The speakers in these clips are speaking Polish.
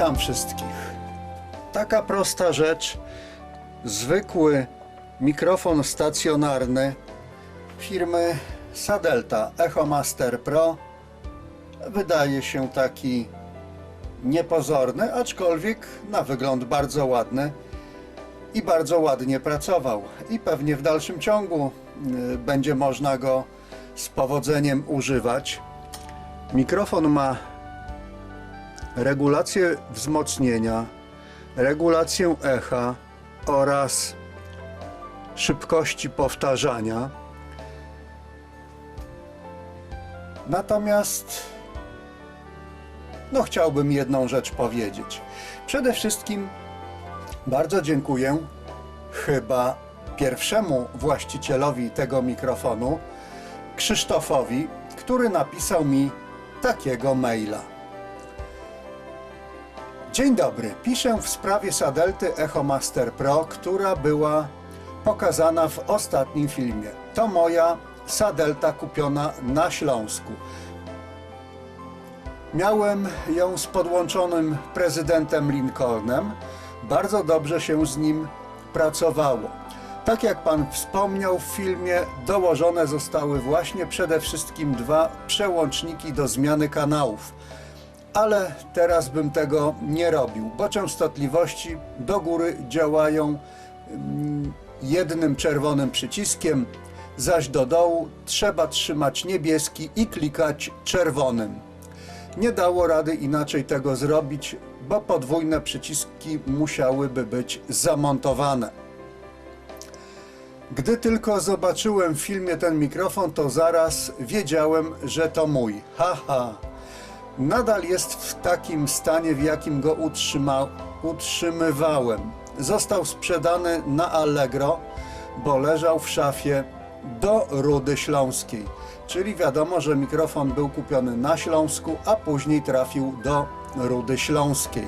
Witam wszystkich. Taka prosta rzecz, zwykły mikrofon stacjonarny firmy Sadelta EchoMaster Pro wydaje się taki niepozorny, aczkolwiek na wygląd bardzo ładny i bardzo ładnie pracował. I pewnie w dalszym ciągu y, będzie można go z powodzeniem używać. Mikrofon ma regulację wzmocnienia, regulację echa oraz szybkości powtarzania. Natomiast no chciałbym jedną rzecz powiedzieć. Przede wszystkim bardzo dziękuję chyba pierwszemu właścicielowi tego mikrofonu, Krzysztofowi, który napisał mi takiego maila. Dzień dobry. Piszę w sprawie Sadelty Echo Master Pro, która była pokazana w ostatnim filmie. To moja Sadelta kupiona na Śląsku. Miałem ją z podłączonym prezydentem Lincolnem. Bardzo dobrze się z nim pracowało. Tak jak pan wspomniał w filmie, dołożone zostały właśnie przede wszystkim dwa przełączniki do zmiany kanałów. Ale teraz bym tego nie robił, bo częstotliwości do góry działają mm, jednym czerwonym przyciskiem, zaś do dołu trzeba trzymać niebieski i klikać czerwonym. Nie dało rady inaczej tego zrobić, bo podwójne przyciski musiałyby być zamontowane. Gdy tylko zobaczyłem w filmie ten mikrofon, to zaraz wiedziałem, że to mój. Haha. Nadal jest w takim stanie, w jakim go utrzyma, utrzymywałem. Został sprzedany na Allegro, bo leżał w szafie do Rudy Śląskiej. Czyli wiadomo, że mikrofon był kupiony na Śląsku, a później trafił do Rudy Śląskiej.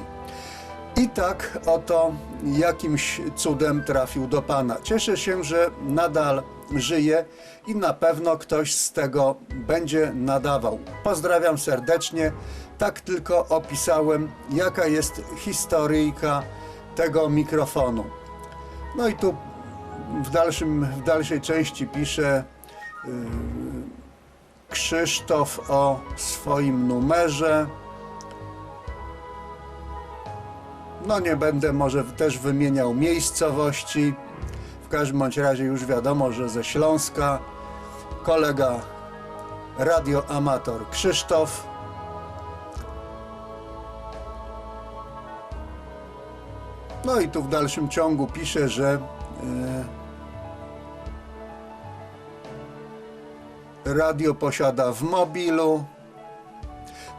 I tak oto jakimś cudem trafił do Pana. Cieszę się, że nadal żyje i na pewno ktoś z tego będzie nadawał. Pozdrawiam serdecznie. Tak tylko opisałem, jaka jest historyjka tego mikrofonu. No i tu w, dalszym, w dalszej części pisze yy, Krzysztof o swoim numerze. No nie będę może też wymieniał miejscowości. Każdym bądź razie już wiadomo, że ze Śląska kolega radioamator Krzysztof. No i tu w dalszym ciągu pisze, że e, radio posiada w mobilu.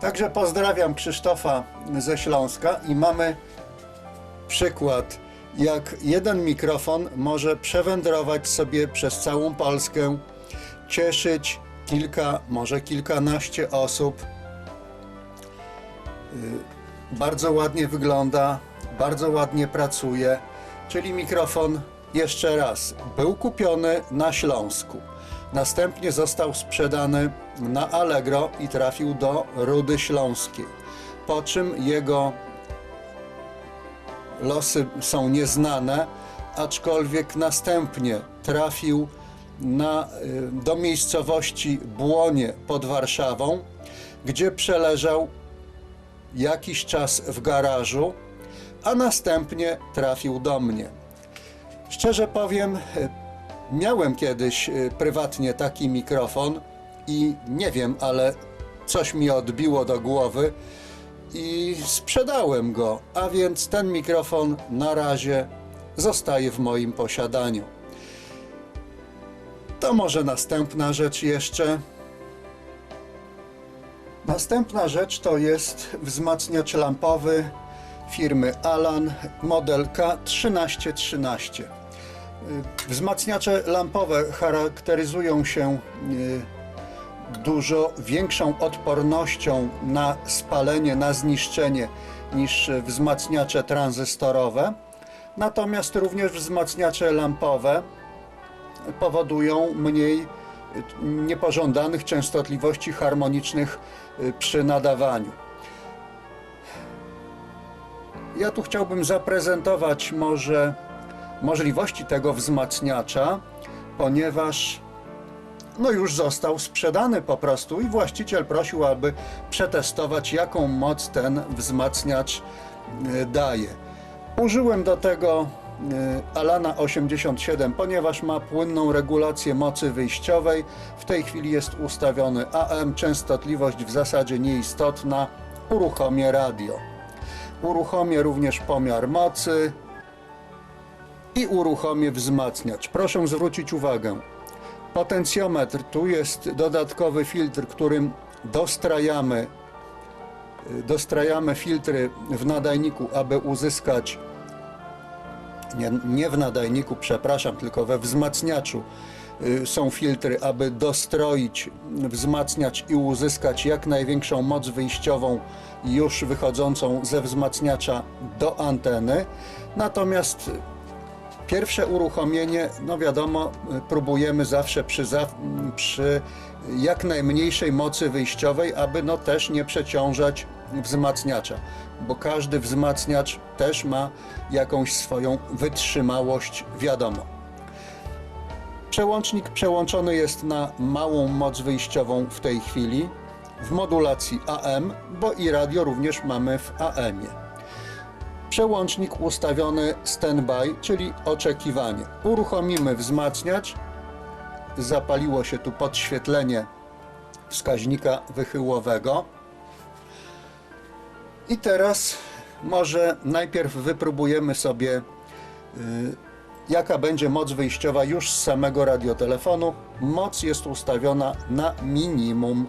Także pozdrawiam Krzysztofa ze Śląska i mamy przykład, jak jeden mikrofon może przewędrować sobie przez całą Polskę, cieszyć kilka, może kilkanaście osób. Y, Bardzo ładnie wygląda, bardzo ładnie pracuje, czyli mikrofon jeszcze raz był kupiony na Śląsku. Następnie został sprzedany na Allegro i trafił do Rudy Śląskiej. Po czym jego losy są nieznane, aczkolwiek następnie trafił na, y, do miejscowości Błonie pod Warszawą, gdzie przeleżał jakiś czas w garażu, a następnie trafił do mnie. Szczerze powiem, y, miałem kiedyś y, prywatnie taki mikrofon i nie wiem, ale coś mi odbiło do głowy i sprzedałem go, a więc ten mikrofon na razie zostaje w moim posiadaniu. To może następna rzecz jeszcze. Następna rzecz to jest wzmacniacz lampowy firmy Alan model K1313. Wzmacniacze lampowe charakteryzują się y, dużo większą odpornością na spalenie, na zniszczenie niż wzmacniacze tranzystorowe. Natomiast również wzmacniacze lampowe powodują mniej niepożądanych częstotliwości harmonicznych y, przy nadawaniu. Ja tu chciałbym zaprezentować może możliwości tego wzmacniacza, ponieważ no już został sprzedany po prostu i właściciel prosił, aby przetestować, jaką moc ten wzmacniacz y, daje. Użyłem do tego y, Alana 87, ponieważ ma płynną regulację mocy wyjściowej. W tej chwili jest ustawiony AM, częstotliwość w zasadzie nieistotna. Uruchomię radio. Uruchomię również pomiar mocy i uruchomię wzmacniacz. Proszę zwrócić uwagę, potencjometr, tu jest dodatkowy filtr, którym dostrajamy, y, dostrajamy filtry w nadajniku, aby uzyskać nie, nie w nadajniku, przepraszam, tylko we wzmacniaczu y, są filtry, aby dostroić wzmacniacz i uzyskać jak największą moc wyjściową już wychodzącą ze wzmacniacza do anteny. Natomiast Pierwsze uruchomienie, no wiadomo, próbujemy zawsze przy, przy jak najmniejszej mocy wyjściowej, aby no też nie przeciążać wzmacniacza, bo każdy wzmacniacz też ma jakąś swoją wytrzymałość, wiadomo. Przełącznik przełączony jest na małą moc wyjściową w tej chwili w modulacji AM, bo i radio również mamy w AM-ie. Przełącznik ustawiony standby, czyli oczekiwanie. Uruchomimy wzmacniacz. Zapaliło się tu podświetlenie wskaźnika wychyłowego. I teraz może najpierw wypróbujemy sobie, y, jaka będzie moc wyjściowa już z samego radiotelefonu. Moc jest ustawiona na minimum.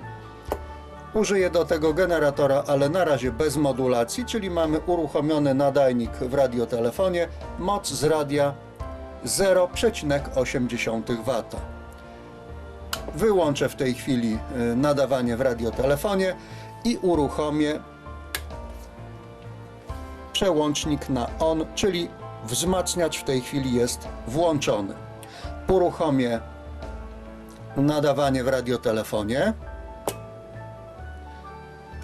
Użyję do tego generatora, ale na razie bez modulacji, czyli mamy uruchomiony nadajnik w radiotelefonie, moc z radia 0,8 W. Wyłączę w tej chwili y, nadawanie w radiotelefonie i uruchomię przełącznik na on, czyli wzmacniacz w tej chwili jest włączony. Uruchomię nadawanie w radiotelefonie.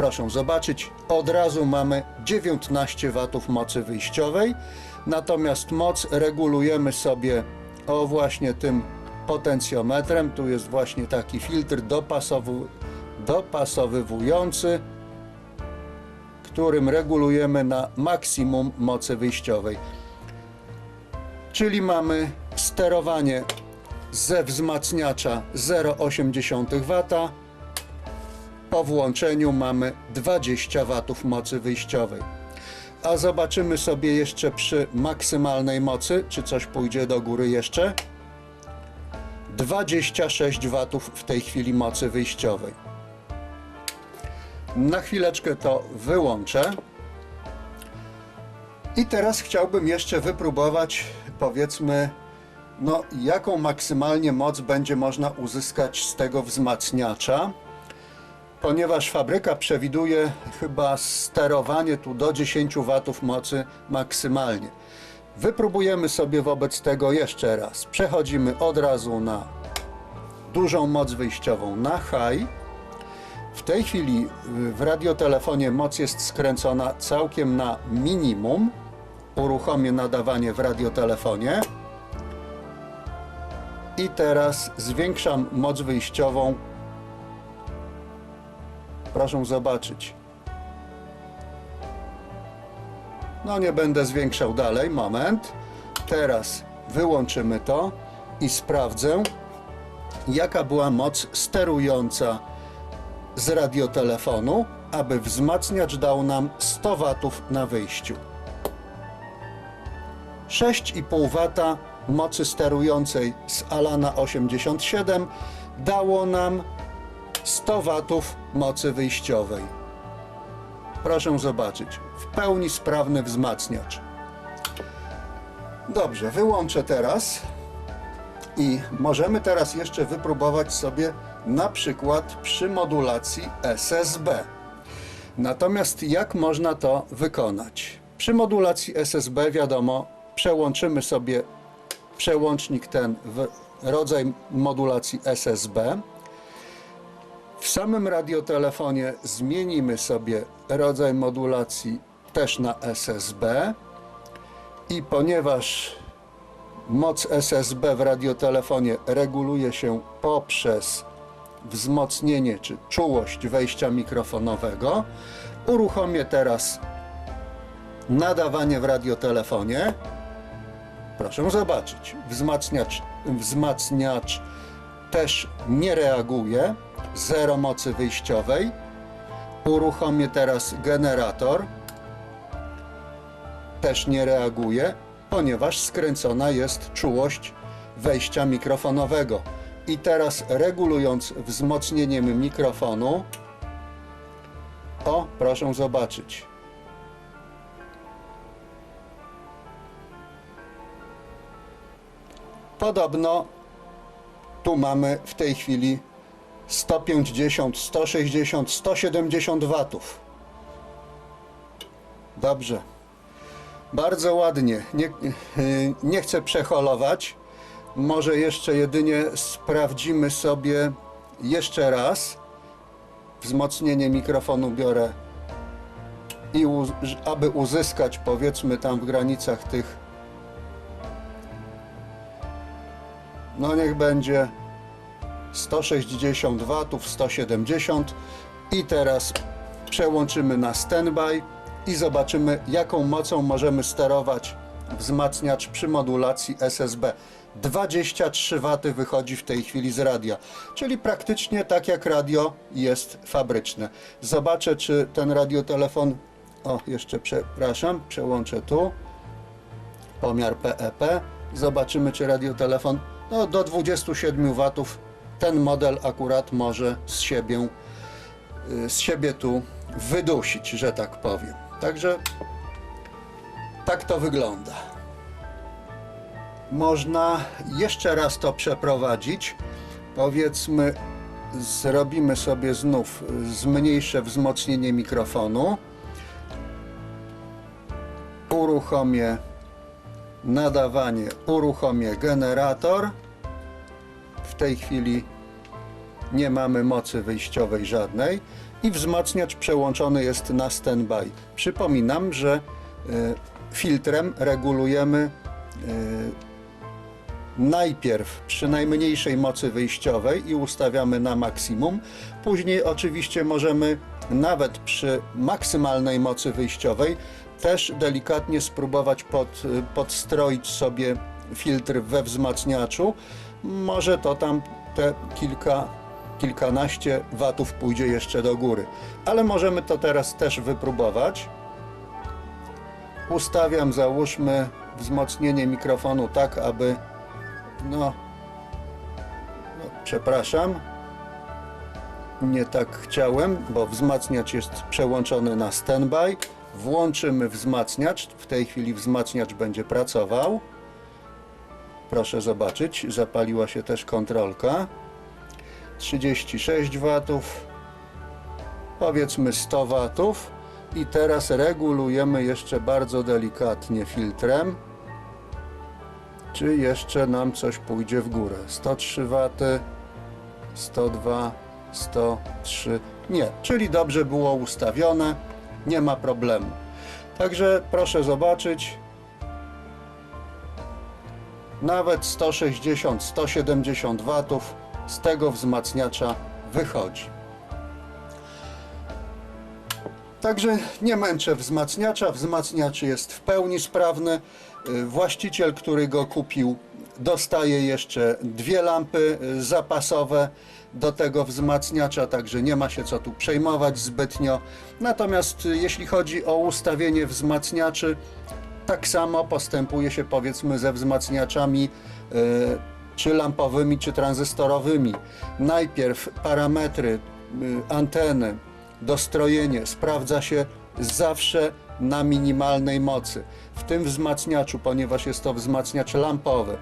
Proszę zobaczyć, od razu mamy 19 W mocy wyjściowej, natomiast moc regulujemy sobie o właśnie tym potencjometrem. Tu jest właśnie taki filtr dopasowu, dopasowywujący, którym regulujemy na maksimum mocy wyjściowej. Czyli mamy sterowanie ze wzmacniacza 0,8 W. Po włączeniu mamy 20 W mocy wyjściowej. A zobaczymy sobie jeszcze przy maksymalnej mocy, czy coś pójdzie do góry jeszcze. 26 W w tej chwili mocy wyjściowej. Na chwileczkę to wyłączę. I teraz chciałbym jeszcze wypróbować, powiedzmy, no, jaką maksymalnie moc będzie można uzyskać z tego wzmacniacza, ponieważ fabryka przewiduje chyba sterowanie tu do 10 W mocy maksymalnie. Wypróbujemy sobie wobec tego jeszcze raz. Przechodzimy od razu na dużą moc wyjściową na high. W tej chwili w radiotelefonie moc jest skręcona całkiem na minimum. Uruchomię nadawanie w radiotelefonie. I teraz zwiększam moc wyjściową. Proszę zobaczyć. No nie będę zwiększał dalej, moment. Teraz wyłączymy to i sprawdzę, jaka była moc sterująca z radiotelefonu, aby wzmacniacz dał nam 100 W na wyjściu. 6,5 W mocy sterującej z Alana 87 dało nam 100 W mocy wyjściowej. Proszę zobaczyć, w pełni sprawny wzmacniacz. Dobrze, wyłączę teraz i możemy teraz jeszcze wypróbować sobie na przykład przy modulacji SSB. Natomiast jak można to wykonać? Przy modulacji SSB wiadomo, przełączymy sobie przełącznik ten w rodzaj modulacji SSB. W samym radiotelefonie zmienimy sobie rodzaj modulacji też na SSB i ponieważ moc SSB w radiotelefonie reguluje się poprzez wzmocnienie czy czułość wejścia mikrofonowego, uruchomię teraz nadawanie w radiotelefonie. Proszę zobaczyć, wzmacniacz, wzmacniacz też nie reaguje, zero mocy wyjściowej. Uruchomię teraz generator, też nie reaguje, ponieważ skręcona jest czułość wejścia mikrofonowego. I teraz regulując wzmocnieniem mikrofonu, o, proszę zobaczyć. Podobno tu mamy w tej chwili 150, 160, 170 watów. Dobrze. Bardzo ładnie. Nie, nie chcę przeholować. Może jeszcze jedynie sprawdzimy sobie jeszcze raz. Wzmocnienie mikrofonu biorę i aby uzyskać powiedzmy tam w granicach tych no niech będzie 160 watów, 170 i teraz przełączymy na standby i zobaczymy jaką mocą możemy sterować wzmacniacz przy modulacji SSB. 23 W wychodzi w tej chwili z radia, czyli praktycznie tak jak radio jest fabryczne. Zobaczę czy ten radiotelefon, o jeszcze przepraszam, przełączę tu, pomiar PEP, zobaczymy czy radiotelefon no, do 27 W ten model akurat może z siebie, y, z siebie tu wydusić, że tak powiem. Także tak to wygląda. Można jeszcze raz to przeprowadzić. Powiedzmy, zrobimy sobie znów zmniejsze wzmocnienie mikrofonu. Uruchomię nadawanie, uruchomię generator. W tej chwili nie mamy mocy wyjściowej żadnej i wzmacniacz przełączony jest na standby. Przypominam, że y, filtrem regulujemy y, najpierw przy najmniejszej mocy wyjściowej i ustawiamy na maksimum. Później oczywiście możemy nawet przy maksymalnej mocy wyjściowej też delikatnie spróbować pod, podstroić sobie filtr we wzmacniaczu. Może to tam te kilka, kilkanaście watów pójdzie jeszcze do góry. Ale możemy to teraz też wypróbować. Ustawiam, załóżmy, wzmocnienie mikrofonu tak, aby no, no przepraszam, nie tak chciałem, bo wzmacniacz jest przełączony na standby. Włączymy wzmacniacz. W tej chwili wzmacniacz będzie pracował. Proszę zobaczyć, zapaliła się też kontrolka. 36 watów, powiedzmy 100 watów. I teraz regulujemy jeszcze bardzo delikatnie filtrem, czy jeszcze nam coś pójdzie w górę. 103 waty, 102, 103. Nie, czyli dobrze było ustawione, nie ma problemu. Także proszę zobaczyć, nawet 160, 170 watów z tego wzmacniacza wychodzi. Także nie męczę wzmacniacza, wzmacniacz jest w pełni sprawny. Y, Właściciel, który go kupił, dostaje jeszcze dwie lampy y, zapasowe do tego wzmacniacza, także nie ma się co tu przejmować zbytnio. Natomiast y, jeśli chodzi o ustawienie wzmacniaczy, tak samo postępuje się powiedzmy ze wzmacniaczami y, czy lampowymi, czy tranzystorowymi. Najpierw parametry y, anteny, dostrojenie sprawdza się zawsze na minimalnej mocy. W tym wzmacniaczu, ponieważ jest to wzmacniacz lampowy,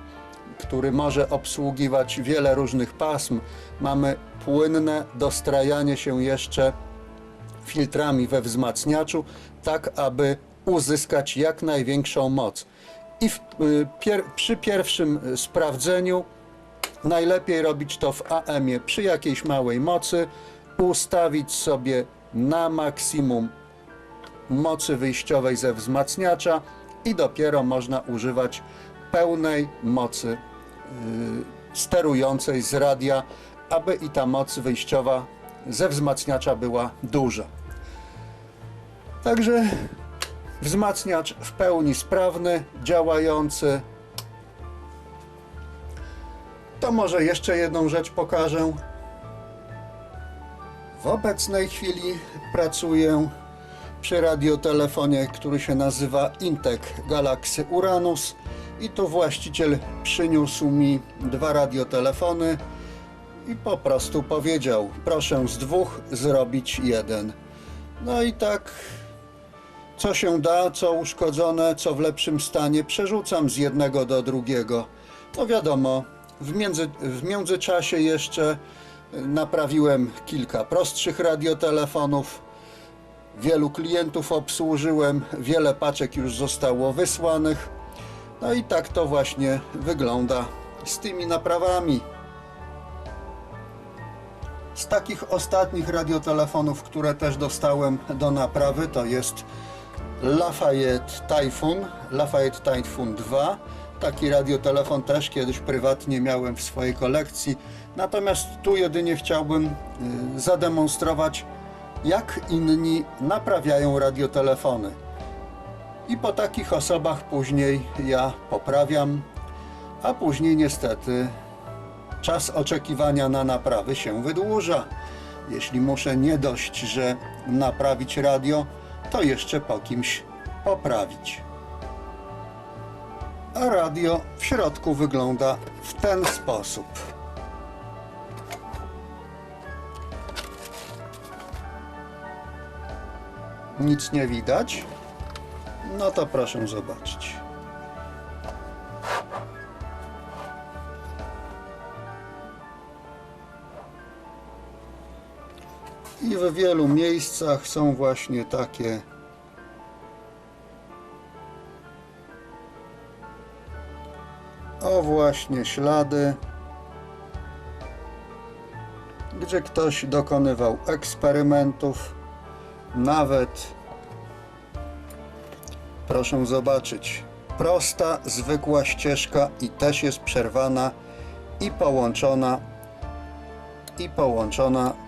który może obsługiwać wiele różnych pasm, mamy płynne dostrajanie się jeszcze filtrami we wzmacniaczu, tak aby uzyskać jak największą moc. I w, y, pier, przy pierwszym y, sprawdzeniu najlepiej robić to w AM-ie przy jakiejś małej mocy, ustawić sobie na maksimum mocy wyjściowej ze wzmacniacza i dopiero można używać pełnej mocy yy, sterującej z radia, aby i ta moc wyjściowa ze wzmacniacza była duża. Także wzmacniacz w pełni sprawny, działający. To może jeszcze jedną rzecz pokażę. W obecnej chwili pracuję przy radiotelefonie, który się nazywa Intec Galaxy Uranus i tu właściciel przyniósł mi dwa radiotelefony i po prostu powiedział, proszę z dwóch zrobić jeden. No i tak co się da, co uszkodzone, co w lepszym stanie, przerzucam z jednego do drugiego. No wiadomo, w, między, w międzyczasie jeszcze naprawiłem kilka prostszych radiotelefonów. Wielu klientów obsłużyłem, wiele paczek już zostało wysłanych. No i tak to właśnie wygląda z tymi naprawami. Z takich ostatnich radiotelefonów, które też dostałem do naprawy, to jest Lafayette Typhoon, Lafayette Typhoon 2. Taki radiotelefon też kiedyś prywatnie miałem w swojej kolekcji. Natomiast tu jedynie chciałbym y, zademonstrować, jak inni naprawiają radiotelefony. I po takich osobach później ja poprawiam, a później niestety czas oczekiwania na naprawy się wydłuża. Jeśli muszę nie dość, że naprawić radio, to jeszcze po kimś poprawić. A radio w środku wygląda w ten sposób. Nic nie widać? No to proszę zobaczyć. I w wielu miejscach są właśnie takie o właśnie ślady gdzie ktoś dokonywał eksperymentów nawet proszę zobaczyć prosta zwykła ścieżka i też jest przerwana i połączona i połączona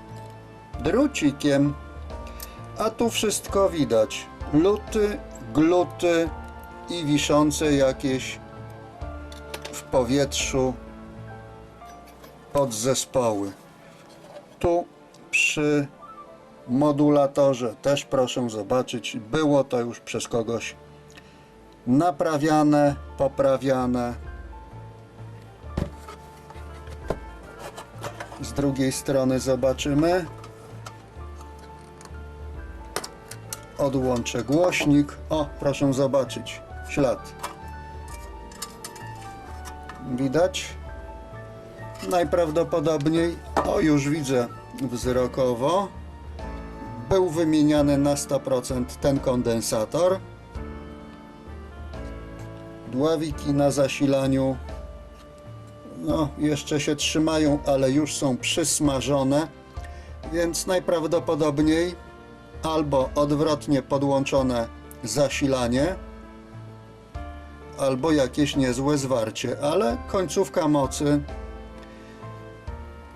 drucikiem. A tu wszystko widać. Luty, gluty i wiszące jakieś w powietrzu podzespoły. Tu przy modulatorze też proszę zobaczyć, było to już przez kogoś naprawiane, poprawiane. Z drugiej strony zobaczymy. Odłączę głośnik. O, proszę zobaczyć. Ślad. Widać? Najprawdopodobniej, o już widzę wzrokowo, był wymieniany na 100% ten kondensator. Dławiki na zasilaniu no, jeszcze się trzymają, ale już są przysmażone, więc najprawdopodobniej albo odwrotnie podłączone zasilanie, albo jakieś niezłe zwarcie, ale końcówka mocy.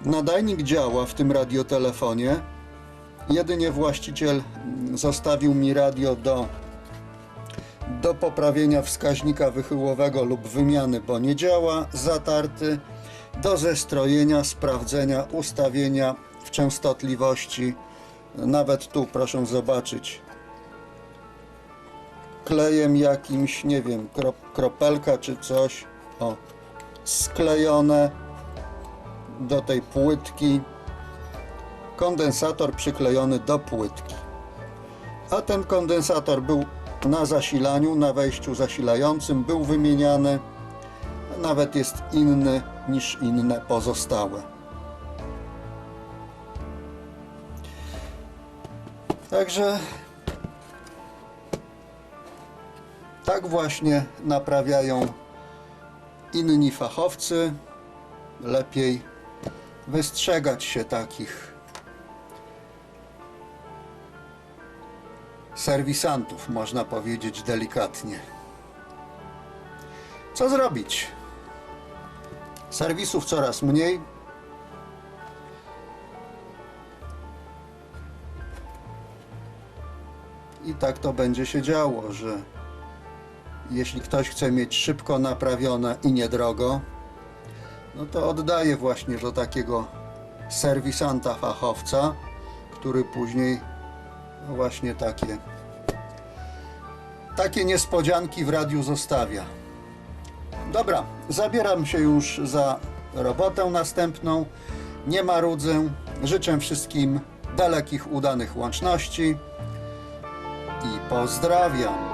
Nadajnik działa w tym radiotelefonie. Jedynie właściciel zostawił mi radio do, do poprawienia wskaźnika wychyłowego lub wymiany, bo nie działa, zatarty, do zestrojenia, sprawdzenia, ustawienia w częstotliwości. Nawet tu proszę zobaczyć. Klejem jakimś, nie wiem, krop, kropelka czy coś. O, sklejone do tej płytki. Kondensator przyklejony do płytki. A ten kondensator był na zasilaniu, na wejściu zasilającym, był wymieniany. Nawet jest inny niż inne pozostałe. Także tak właśnie naprawiają inni fachowcy. Lepiej wystrzegać się takich serwisantów, można powiedzieć delikatnie. Co zrobić? Serwisów coraz mniej. I tak to będzie się działo, że jeśli ktoś chce mieć szybko naprawione i niedrogo, no to oddaje właśnie do takiego serwisanta fachowca, który później no właśnie takie takie niespodzianki w radiu zostawia. Dobra, zabieram się już za robotę następną. Nie marudzę. Życzę wszystkim dalekich, udanych łączności pozdrawiam.